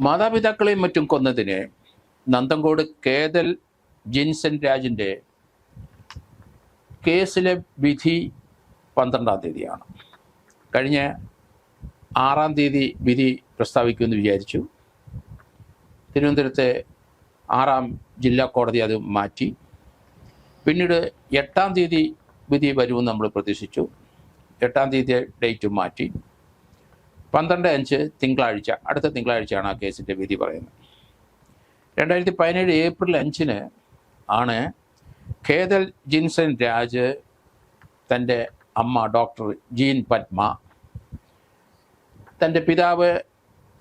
മാതാപിതാക്കളെയും മറ്റും കൊന്നതിന് നന്തങ്കോട് കേതൽ ജിൻസൻ രാജിന്റെ കേസിലെ വിധി പന്ത്രണ്ടാം തീയതിയാണ്. കഴിഞ്ഞ ആറാം തീയതി വിധി പ്രസ്താവിക്കുമെന്ന് വിചാരിച്ചു. തിരുവനന്തപുരത്തെ ആറാം ജില്ലാ കോടതി അത് മാറ്റി. പിന്നീട് എട്ടാം തീയതി വിധി വരുമെന്ന് നമ്മൾ പ്രതീക്ഷിച്ചു. എട്ടാം തീയതി ഡേറ്റ് മാറ്റി. പന്ത്രണ്ട് അഞ്ച് തിങ്കളാഴ്ച അടുത്ത തിങ്കളാഴ്ചയാണ് ആ കേസിന്റെ വിധി പറയുന്നത്. രണ്ടായിരത്തി പതിനേഴ് ഏപ്രിൽ അഞ്ചിന് ആണ് ഖേദൽ ജിൻസൺ രാജ് തന്റെ അമ്മ ഡോക്ടർ ജീൻ പത്മ തന്റെ പിതാവ്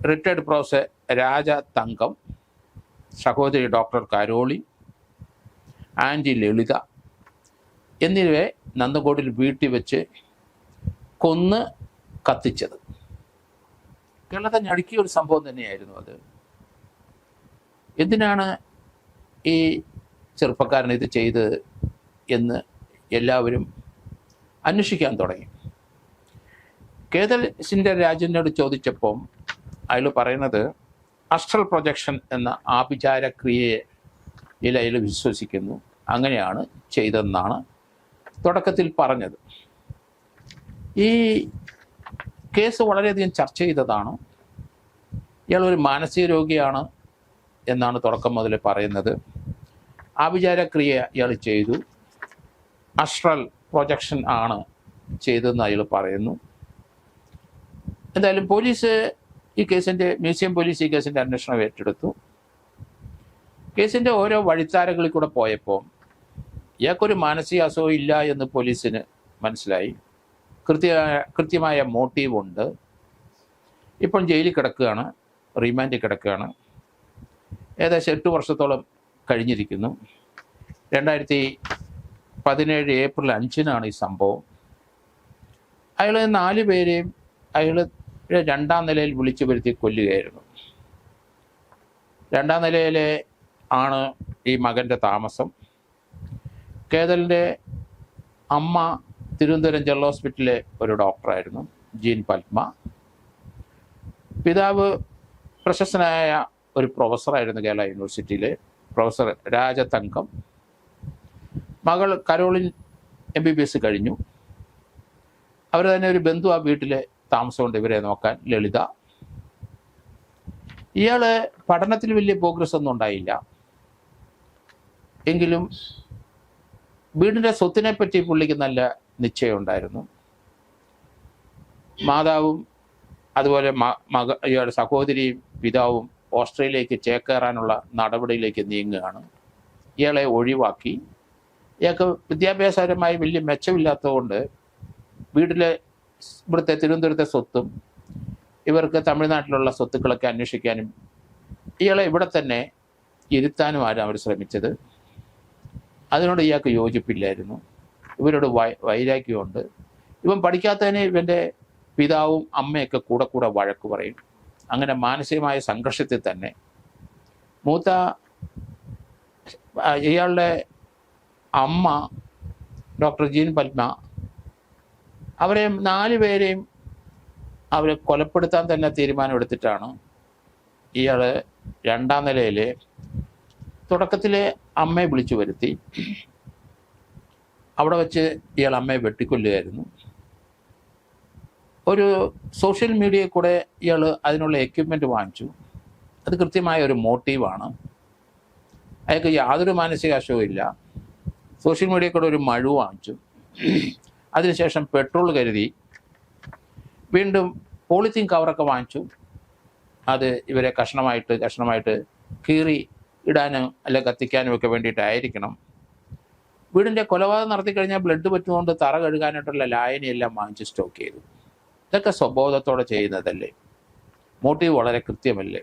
റിട്ടയർഡ് പ്രൊഫസർ രാജ തങ്കം സഹോദരി ഡോക്ടർ കരോളി ആന്റി ലളിത എന്നിവയെ നന്ദകോട്ടിൽ വീട്ടിൽ വെച്ച് കൊന്ന് കത്തിച്ചത്. കേരളത്തെ ഞടുക്കിയ ഒരു സംഭവം തന്നെയായിരുന്നു അത്. എന്തിനാണ് ഈ ചെറുപ്പക്കാരൻ ഇത് ചെയ്ത് എന്ന് എല്ലാവരും അന്വേഷിക്കാൻ തുടങ്ങി? കേതൽ സിന്റെ രാജനോട് ചോദിച്ചപ്പം അയാൾ പറയുന്നത് അസ്ട്രൽ പ്രൊജക്ഷൻ എന്ന ആഭിചാര ക്രിയയിൽ അയാൾ വിശ്വസിക്കുന്നു. അങ്ങനെയാണ് ചെയ്തതെന്നാണ് തുടക്കത്തിൽ പറഞ്ഞത്. ഈ കേസ് വളരെയധികം ചർച്ച ചെയ്തതാണ്. ഇയാൾ ഒരു മാനസിക രോഗിയാണ് എന്നാണ് തുടക്കം മുതൽ പറയുന്നത്. ആഭിചാരക്രിയ ഇയാൾ ചെയ്തു. അഷ്ട്രൽ പ്രൊജക്ഷൻ ആണ് ചെയ്തതെന്ന് അയാൾ പറയുന്നു. എന്തായാലും പോലീസ് ഈ കേസിന്റെ മ്യൂസിയം പോലീസ് ഈ കേസിന്റെ അന്വേഷണം ഏറ്റെടുത്തു. കേസിന്റെ ഓരോ വഴിത്താരകളിൽ കൂടെ പോയപ്പോൾ ഇയാൾക്കൊരു മാനസിക അസുഖം ഇല്ല എന്ന് പോലീസിന് മനസ്സിലായി. കൃത്യമായ കൃത്യമായ മോട്ടീവ് ഉണ്ട് ഇപ്പം ജയിലിൽ കിടക്കുകയാണ് റിമാൻഡിൽ കിടക്കുകയാണ്. ഏകദേശം എട്ട് വർഷത്തോളം കഴിഞ്ഞിരിക്കുന്നു. രണ്ടായിരത്തി പതിനേഴ് ഏപ്രിൽ അഞ്ചിനാണ് ഈ സംഭവം. അയാൾ നാല് പേരെയും അയാൾ രണ്ടാം നിലയിൽ വിളിച്ചു വരുത്തി കൊല്ലുകയായിരുന്നു. രണ്ടാം നിലയിലെ ആണ് ഈ മകന്റെ താമസം. കേതലിന്റെ അമ്മ തിരുവനന്തപുരം ജനറൽ ഹോസ്പിറ്റലിലെ ഒരു ഡോക്ടറായിരുന്നു ജീൻ പത്മ പിതാവ് പ്രശസ്തനായ ഒരു പ്രൊഫസറായിരുന്നു കേരള യൂണിവേഴ്സിറ്റിയിലെ പ്രൊഫസർ രാജതങ്കം. മകൾ Caroline M B B S കഴിഞ്ഞു. അവർ തന്നെ ഒരു ബന്ധു ആ വീട്ടിലെ താമസമുണ്ട് ഇവരെ നോക്കാൻ ലളിത. ഇയാൾ പഠനത്തിൽ വലിയ പ്രോഗ്രസ് ഒന്നും ഉണ്ടായില്ല. എങ്കിലും വീടിന്റെ സ്വത്തിനെ പറ്റി പുള്ളിക്ക് നല്ല നിശ്ചയം ഉണ്ടായിരുന്നു മാതാവും അതുപോലെ മക ഇയാളുടെ സഹോദരിയും പിതാവും ഓസ്ട്രേലിയയിലേക്ക് ചേക്കേറാനുള്ള നടപടിയിലേക്ക് നീങ്ങുകയാണ്. ഇയാളെ ഒഴിവാക്കി. ഇയാൾക്ക് വിദ്യാഭ്യാസപരമായി വലിയ മെച്ചമില്ലാത്തതുകൊണ്ട് വീട്ടിലെ ഇവിടുത്തെ തിരുവനന്തപുരത്തെ സ്വത്തും ഇവർക്ക് തമിഴ്നാട്ടിലുള്ള സ്വത്തുക്കളൊക്കെ അന്വേഷിക്കാനും ഇയാളെ ഇവിടെ തന്നെ ഇരുത്താനുമാണ് അവർ ശ്രമിച്ചത്. അതിനോട് ഇയാൾക്ക് യോജിപ്പില്ലായിരുന്നു. ഇവരോട് വൈ വൈരാഗ്യമുണ്ട്. ഇവൻ പഠിക്കാത്തതിന് ഇവന്റെ പിതാവും അമ്മയൊക്കെ കൂടെ കൂടെ വഴക്ക് പറയും. അങ്ങനെ മാനസികമായ സംഘർഷത്തിൽ തന്നെ. മൂത്ത ഇയാളുടെ അമ്മ ഡോക്ടർ ജീൻ പത്മ അവരെ നാല് പേരെയും അവരെ കൊലപ്പെടുത്താൻ തന്നെ തീരുമാനമെടുത്തിട്ടാണ് ഇയാൾ രണ്ടാം നിലയിൽ തുടക്കത്തിലെ അമ്മയെ വിളിച്ചു വരുത്തി. അവിടെ വെച്ച് ഇയാൾ അമ്മയെ വെട്ടിക്കൊല്ലുകയായിരുന്നു. ഒരു സോഷ്യൽ മീഡിയയിൽ കൂടെ ഇയാൾ അതിനുള്ള എക്യുപ്മെന്റ് വാങ്ങിച്ചു. അത് കൃത്യമായ ഒരു മോട്ടീവാണ് അയാൾക്ക് യാതൊരു മാനസികാശവും ഇല്ല. സോഷ്യൽ മീഡിയയിൽ കൂടെ ഒരു മഴു വാങ്ങിച്ചു. അതിനുശേഷം പെട്രോൾ കരുതി. വീണ്ടും പോളിത്തീൻ കവറൊക്കെ വാങ്ങിച്ചു. അത് ഇവരെ കഷ്ണമായിട്ട് കഷ്ണമായിട്ട് കീറി ഇടാനും അല്ലെ കത്തിക്കാനും ഒക്കെ വേണ്ടിയിട്ടായിരിക്കണം. വീടിന്റെ കൊലപാതകം നടത്തി കഴിഞ്ഞാൽ ബ്ലഡ് പറ്റുന്നതുകൊണ്ട് തറ കഴുകാനായിട്ടുള്ള ലായനിയെല്ലാം വാങ്ങിച്ച് സ്റ്റോക്ക് ചെയ്തു. ഇതൊക്കെ സ്വബോധത്തോടെ ചെയ്യുന്നതല്ലേ? മോട്ടീവ് വളരെ കൃത്യമല്ലേ?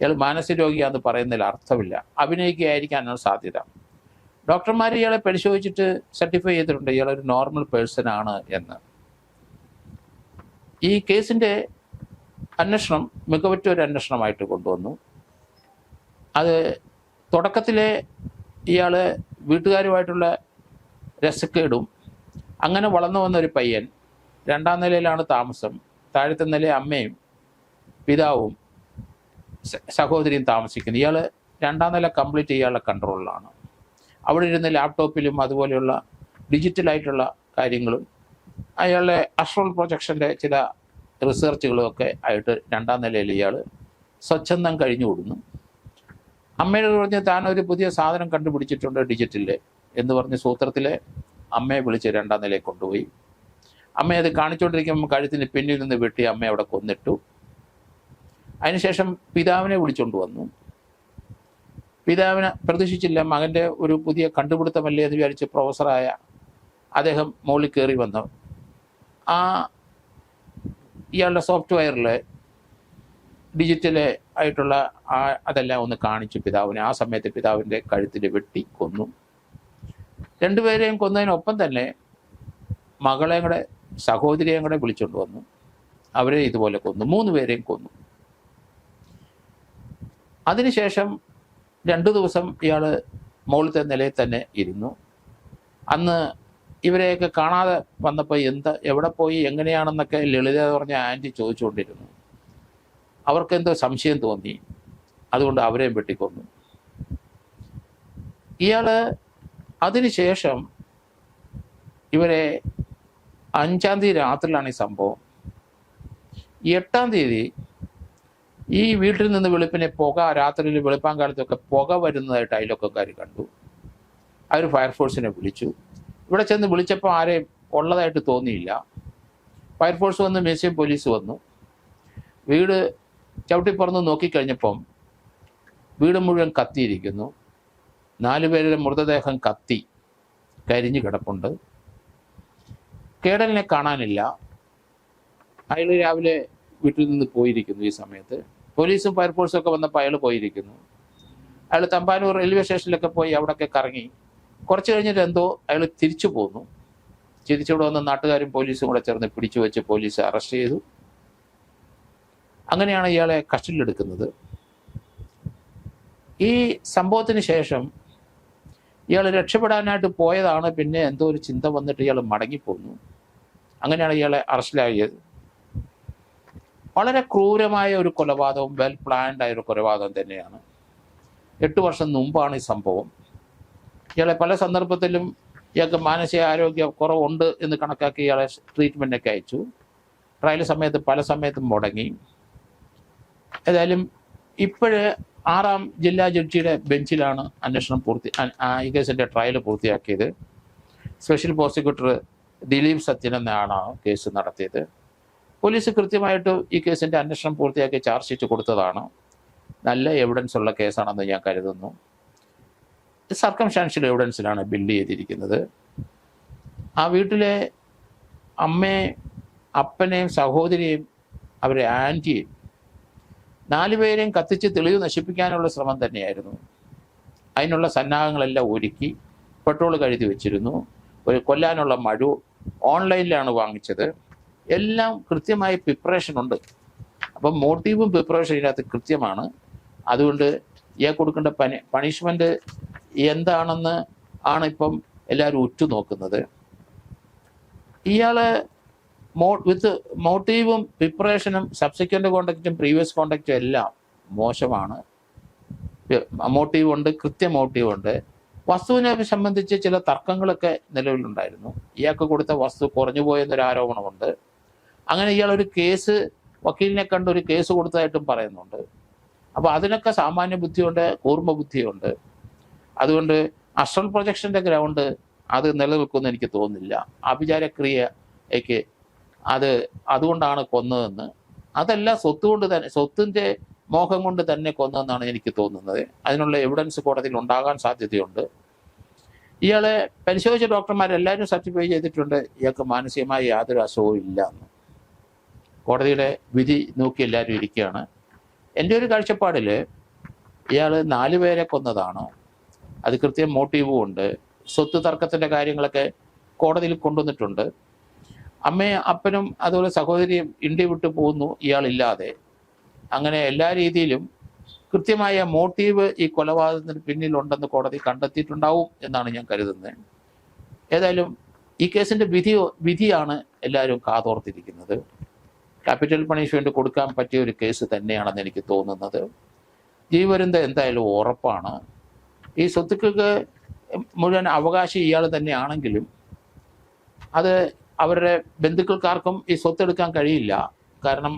ഇയാൾ മാനസിക രോഗിയാണെന്ന് പറയുന്നതിൽ അർത്ഥമില്ല. അഭിനയിക്കുകയായിരിക്കാനാണ് സാധ്യത. ഡോക്ടർമാർ ഇയാളെ പരിശോധിച്ചിട്ട് സർട്ടിഫൈ ചെയ്തിട്ടുണ്ട്. ഇയാളൊരു നോർമൽ പേഴ്സൺ ആണ് എന്ന്. ഈ കേസിന്റെ അന്വേഷണം മികവറ്റൊരു അന്വേഷണമായിട്ട് കൊണ്ടുവന്നു. അത് തുടക്കത്തിലെ ഇയാൾ വീട്ടുകാരുമായിട്ടുള്ള രസക്കേടും അങ്ങനെ വളർന്നു വന്ന ഒരു പയ്യൻ രണ്ടാം നിലയിലാണ് താമസം താഴത്തെ നില അമ്മയും പിതാവും സഹോദരിയും താമസിക്കുന്നത് ഇയാൾ രണ്ടാം നില കംപ്ലീറ്റ് ഇയാളുടെ കൺട്രോളിലാണ്. അവിടെ ഇരുന്ന് ലാപ്ടോപ്പിലും അതുപോലെയുള്ള ഡിജിറ്റലായിട്ടുള്ള കാര്യങ്ങളും അയാളുടെ അസ്ട്രോൾ പ്രൊജക്ഷന്റെ ചില റിസർച്ചുകളും ഒക്കെ ആയിട്ട് രണ്ടാം നിലയിൽ ഇയാൾ സ്വച്ഛന്ദം കഴിഞ്ഞു കൊടുക്കുന്നു അമ്മയോട് പറഞ്ഞ് താൻ ഒരു പുതിയ സാധനം കണ്ടുപിടിച്ചിട്ടുണ്ട് ഡിജിറ്റലിൽ എന്ന് പറഞ്ഞ് സൂത്രത്തിലെ അമ്മയെ വിളിച്ച് രണ്ടാം നിലയിൽ കൊണ്ടുപോയി. അമ്മയെ അത് കാണിച്ചുകൊണ്ടിരിക്കുമ്പോൾ കഴുത്തിന് പിന്നിൽ നിന്ന് വെട്ടി അമ്മ അവിടെ കൊന്നിട്ടു. അതിനുശേഷം പിതാവിനെ വിളിച്ചുകൊണ്ട് വന്നു. പിതാവിനെ പ്രതീക്ഷിച്ചില്ല മകന്റെ ഒരു പുതിയ കണ്ടുപിടുത്തമല്ലേ എന്ന് വിചാരിച്ച് പ്രൊഫസറായ അദ്ദേഹം മുകളിൽ കയറി വന്നു. ആ ഇയാളുടെ സോഫ്റ്റ്വെയറിൽ ഡിജിറ്റൽ ആയിട്ടുള്ള ആ അതെല്ലാം ഒന്ന് കാണിച്ചു പിതാവിനെ. ആ സമയത്ത് പിതാവിന്റെ കഴുത്തിൽ വെട്ടി കൊന്നു. രണ്ടുപേരെയും കൊന്നതിനൊപ്പം തന്നെ മകളെയും കൂടെ സഹോദരിയെയും കൂടെ വിളിച്ചുകൊണ്ട് വന്നു. അവരെ ഇതുപോലെ കൊന്നു. മൂന്ന് പേരെയും കൊന്നു. അതിനുശേഷം രണ്ടു ദിവസം ഇയാൾ മുകളിലത്തെ നിലയിൽ തന്നെ ഇരുന്നു. അന്ന് ഇവരെയൊക്കെ കാണാതെ വന്നപ്പോൾ എന്താ എവിടെ പോയി എങ്ങനെയാണെന്നൊക്കെ ലളിത പറഞ്ഞ ആന്റി ചോദിച്ചുകൊണ്ടിരുന്നു. അവർക്ക് എന്തോ സംശയം തോന്നി. അതുകൊണ്ട് അവരെയും വെട്ടിക്കൊന്നു. ഇയാൾ അതിനുശേഷം ഇവരെ അഞ്ചാം തീയതി രാത്രിയിലാണ് ഈ സംഭവം. എട്ടാം തീയതി ഈ വീട്ടിൽ നിന്ന് വെളുപ്പിനെ പുക രാത്രിയിൽ വെളുപ്പാങ്കാലത്തൊക്കെ പുക വരുന്നതായിട്ട് അയലൊക്കെക്കാർ കണ്ടു. അവർ ഫയർഫോഴ്സിനെ വിളിച്ചു. ഇവിടെ ചെന്ന് വിളിച്ചപ്പോൾ ആരെയും ഉള്ളതായിട്ട് തോന്നിയില്ല. ഫയർഫോഴ്സ് വന്ന് മ്യൂസിയം പോലീസ് വന്നു. വീട് ചവിട്ടിപ്പറന്ന് നോക്കിക്കഴിഞ്ഞപ്പം വീട് മുഴുവൻ കത്തിയിരിക്കുന്നു. നാല് പേരുടെ മൃതദേഹം കത്തി കരിഞ്ഞു കിടപ്പുണ്ട്. കേടലിനെ കാണാനില്ല. അയാൾ രാവിലെ വീട്ടിൽ നിന്ന് പോയിരിക്കുന്നു ഈ സമയത്ത്. പോലീസും ഫയർഫോഴ്സും ഒക്കെ വന്നപ്പോൾ അയാൾ പോയിരിക്കുന്നു. അയാൾ തമ്പാനൂർ റെയിൽവേ സ്റ്റേഷനിലൊക്കെ പോയി അവിടെയൊക്കെ കറങ്ങി. കുറച്ച് കഴിഞ്ഞിട്ട് എന്തോ അയാൾ തിരിച്ചു പോന്നു. തിരിച്ചിവിടെ വന്ന നാട്ടുകാരും പോലീസും കൂടെ ചേർന്ന് പിടിച്ചു വെച്ച് പോലീസ് അറസ്റ്റ് ചെയ്തു. അങ്ങനെയാണ് ഇയാളെ കസ്റ്റഡിയിലെടുക്കുന്നത് ഈ സംഭവത്തിന് ശേഷം ഇയാൾ രക്ഷപ്പെടാനായിട്ട് പോയതാണ് പിന്നെ എന്തോ ഒരു ചിന്ത വന്നിട്ട് ഇയാൾ മടങ്ങിപ്പോന്നു. അങ്ങനെയാണ് ഇയാളെ അറസ്റ്റിലായത്. വളരെ ക്രൂരമായ ഒരു കൊലപാതകവും വെൽ പ്ലാൻഡ് ആയ ഒരു കൊലപാതകം തന്നെയാണ്. എട്ട് വർഷം മുമ്പാണ് ഈ സംഭവം. ഇയാളെ പല സന്ദർഭത്തിലും ഇയാൾക്ക് മാനസിക ആരോഗ്യ കുറവുണ്ട് എന്ന് കണക്കാക്കി ഇയാളെ ട്രീറ്റ്മെന്റൊക്കെ അയച്ചു. ട്രയൽ സമയത്ത് പല സമയത്തും മുടങ്ങി. ഏതായാലും ഇപ്പോഴ് ആറാം ജില്ലാ ജഡ്ജിയുടെ ബെഞ്ചിലാണ് അന്വേഷണം പൂർത്തി ഈ കേസിന്റെ ട്രയൽ പൂർത്തിയാക്കിയത്. സ്പെഷ്യൽ പ്രോസിക്യൂട്ടർ ദിലീപ് സത്യൻ എന്നാണ് കേസ് നടത്തിയത്. പോലീസ് കൃത്യമായിട്ട് ഈ കേസിന്റെ അന്വേഷണം പൂർത്തിയാക്കി ചാർജ് ഷീറ്റ് കൊടുത്തതാണ്. നല്ല എവിഡൻസ് ഉള്ള കേസാണെന്ന് ഞാൻ കരുതുന്നു. സർക്കംസ്റ്റാൻഷ്യൽ എവിഡൻസിലാണ് ബിൽഡ് ചെയ്തിരിക്കുന്നത്. ആ വീട്ടിലെ അമ്മയും അപ്പനെയും സഹോദരിയെയും അവരെ ആന്റിയെയും നാലുപേരെയും കത്തിച്ച് തെളിവ് നശിപ്പിക്കാനുള്ള ശ്രമം തന്നെയായിരുന്നു. അതിനുള്ള സന്നാഹങ്ങളെല്ലാം ഒരുക്കി പെട്രോൾ കഴുതി വെച്ചിരുന്നു. ഒരു കൊല്ലാനുള്ള മഴു ഓൺലൈനിലാണ് വാങ്ങിച്ചത്. എല്ലാം കൃത്യമായി പ്രിപ്പറേഷൻ ഉണ്ട്. അപ്പം മോട്ടീവും പ്രിപ്പറേഷൻ ഇതിനകത്ത് കൃത്യമാണ്. അതുകൊണ്ട് ഇയാൾ കൊടുക്കേണ്ട പനി പണിഷ്മെന്റ് എന്താണെന്ന് ആണ് ഇപ്പം എല്ലാവരും ഉറ്റുനോക്കുന്നത്. ഇയാൾ മോ വിത്ത് മോട്ടീവും പ്രിപ്പറേഷനും സബ്സിക്വന്റ് കോണ്ടാക്റ്റും പ്രീവിയസ് കോണ്ടാക്റ്റും എല്ലാം മോശമാണ്. മോട്ടീവ് ഉണ്ട് കൃത്യ മോട്ടീവ് ഉണ്ട്. വസ്തുവിനെ സംബന്ധിച്ച് ചില തർക്കങ്ങളൊക്കെ നിലവിലുണ്ടായിരുന്നു. ഇയാൾക്ക് കൊടുത്ത വസ്തു കുറഞ്ഞു പോയെന്നൊരു ആരോപണമുണ്ട്. അങ്ങനെ ഇയാൾ ഒരു കേസ് വക്കീലിനെ കണ്ട് ഒരു കേസ് കൊടുത്തതായിട്ടും പറയുന്നുണ്ട്. അപ്പോൾ അതിനൊക്കെ സാമാന്യ ബുദ്ധിയുണ്ട് കൂർമ്മ ബുദ്ധിയുണ്ട്. അതുകൊണ്ട് അസ്ട്രൽ പ്രൊജക്ഷന്റെ ഗ്രൗണ്ട് അത് നിലനിൽക്കുമെന്ന് എനിക്ക് തോന്നുന്നില്ല. ആഭിചാരക്രിയയ്ക്ക് അത് അതുകൊണ്ടാണ് കൊന്നതെന്ന്. അതല്ല സ്വത്ത് കൊണ്ട് തന്നെ സ്വത്തിന്റെ മോഹം കൊണ്ട് തന്നെ കൊന്നതെന്നാണ് എനിക്ക് തോന്നുന്നത്. അതിനുള്ള എവിഡൻസ് കോടതിയിൽ ഉണ്ടാകാൻ സാധ്യതയുണ്ട്. ഇയാളെ പരിശോധിച്ച ഡോക്ടർമാരെല്ലാവരും സർട്ടിഫൈ ചെയ്തിട്ടുണ്ട്. ഇയാൾക്ക് മാനസികമായി യാതൊരു അസുഖവും ഇല്ല എന്ന്. കോടതിയുടെ വിധി നോക്കി എല്ലാവരും ഇരിക്കുകയാണ്. എന്റെ ഒരു കാഴ്ചപ്പാടിൽ ഇയാൾ നാല് പേരെ കൊന്നതാണോ. അത് കൃത്യം മോട്ടീവും ഉണ്ട്. സ്വത്ത് തർക്കത്തിന്റെ കാര്യങ്ങളൊക്കെ കോടതിയിൽ കൊണ്ടുവന്നിട്ടുണ്ട്. അമ്മയും അപ്പനും അതുപോലെ സഹോദരിയും ഇന്ത്യ വിട്ടു പോകുന്നു ഇയാളില്ലാതെ. അങ്ങനെ എല്ലാ രീതിയിലും കൃത്യമായ മോട്ടീവ് ഈ കൊലപാതകത്തിന് പിന്നിലുണ്ടെന്ന് കോടതി കണ്ടെത്തിയിട്ടുണ്ടാവും എന്നാണ് ഞാൻ കരുതുന്നത്. ഏതായാലും ഈ കേസിന്റെ വിധി വിധിയാണ് എല്ലാവരും കാതോർത്തിരിക്കുന്നത്. ക്യാപിറ്റൽ പണിഷ്മെന്റ് കൊടുക്കാൻ പറ്റിയ ഒരു കേസ് തന്നെയാണെന്ന് എനിക്ക് തോന്നുന്നത്. ജീവരുന്ത എന്തായാലും ഉറപ്പാണ്. ഈ സ്വത്തുക്കൾക്ക് മുഴുവൻ അവകാശം ഇയാൾ തന്നെയാണെങ്കിലും അത് അവരുടെ ബന്ധുക്കൾക്കാർക്കും ഈ സ്വത്തെടുക്കാൻ കഴിയില്ല. കാരണം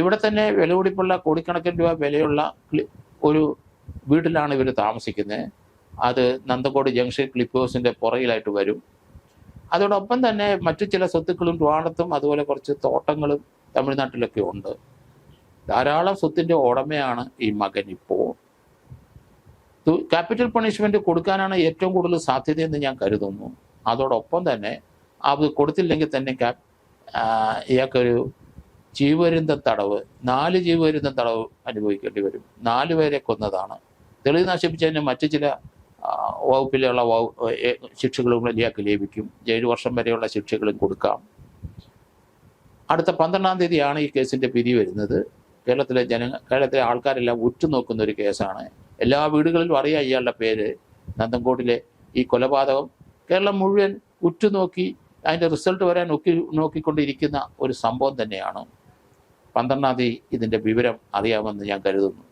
ഇവിടെ തന്നെ വില കൂടിപ്പുള്ള കോടിക്കണക്കിന് രൂപ വിലയുള്ള ഒരു വീട്ടിലാണ് ഇവർ താമസിക്കുന്നത്. അത് നന്ദക്കോട് ജംഗ്ഷൻ ക്ലിപ്പ് ഹൗസിന്റെ പുറകിലായിട്ട് വരും. അതോടൊപ്പം തന്നെ മറ്റു ചില സ്വത്തുക്കളും ട്രിവാണ്ടത്തും അതുപോലെ കുറച്ച് തോട്ടങ്ങളും തമിഴ്നാട്ടിലൊക്കെ ഉണ്ട്. ധാരാളം സ്വത്തിന്റെ ഉടമയാണ് ഈ മകൻ ഇപ്പോൾ ക്യാപിറ്റൽ പണിഷ്മെന്റ് കൊടുക്കാനാണ് ഏറ്റവും കൂടുതൽ സാധ്യതയെന്ന് ഞാൻ കരുതുന്നു. അതോടൊപ്പം തന്നെ അത് കൊടുത്തില്ലെങ്കിൽ തന്നെ ഇയാൾക്കൊരു ജീവപര്യന്ത തടവ് നാല് ജീവപര്യന്തം തടവ് അനുഭവിക്കേണ്ടി വരും. നാല് പേരെ കൊന്നതാണ്. തെളിവ് നശിപ്പിച്ചതിന് മറ്റു ചില വകുപ്പിലുള്ള ശിക്ഷകളും ഇയാൾക്ക് ലഭിക്കും. ഏഴ് വർഷം വരെയുള്ള ശിക്ഷകളും കൊടുക്കാം. അടുത്ത പന്ത്രണ്ടാം തീയതിയാണ് ഈ കേസിന്റെ പിരി വരുന്നത്. കേരളത്തിലെ ജനങ്ങൾ കേരളത്തിലെ ആൾക്കാരെല്ലാം ഉറ്റുനോക്കുന്ന ഒരു കേസാണ്. എല്ലാ വീടുകളിലും അറിയാം ഇയാളുടെ പേര്. നന്തൻകോട്ടിലെ ഈ കൊലപാതകം കേരളം മുഴുവൻ ഉറ്റുനോക്കി അതിന്റെ റിസൾട്ട് വരാൻ നോക്കി നോക്കിക്കൊണ്ടിരിക്കുന്ന ഒരു സംഭവം തന്നെയാണ്. പന്ത്രണ്ടാം തീയതി ഇതിന്റെ വിവരം അറിയാമെന്ന് ഞാൻ കരുതുന്നു.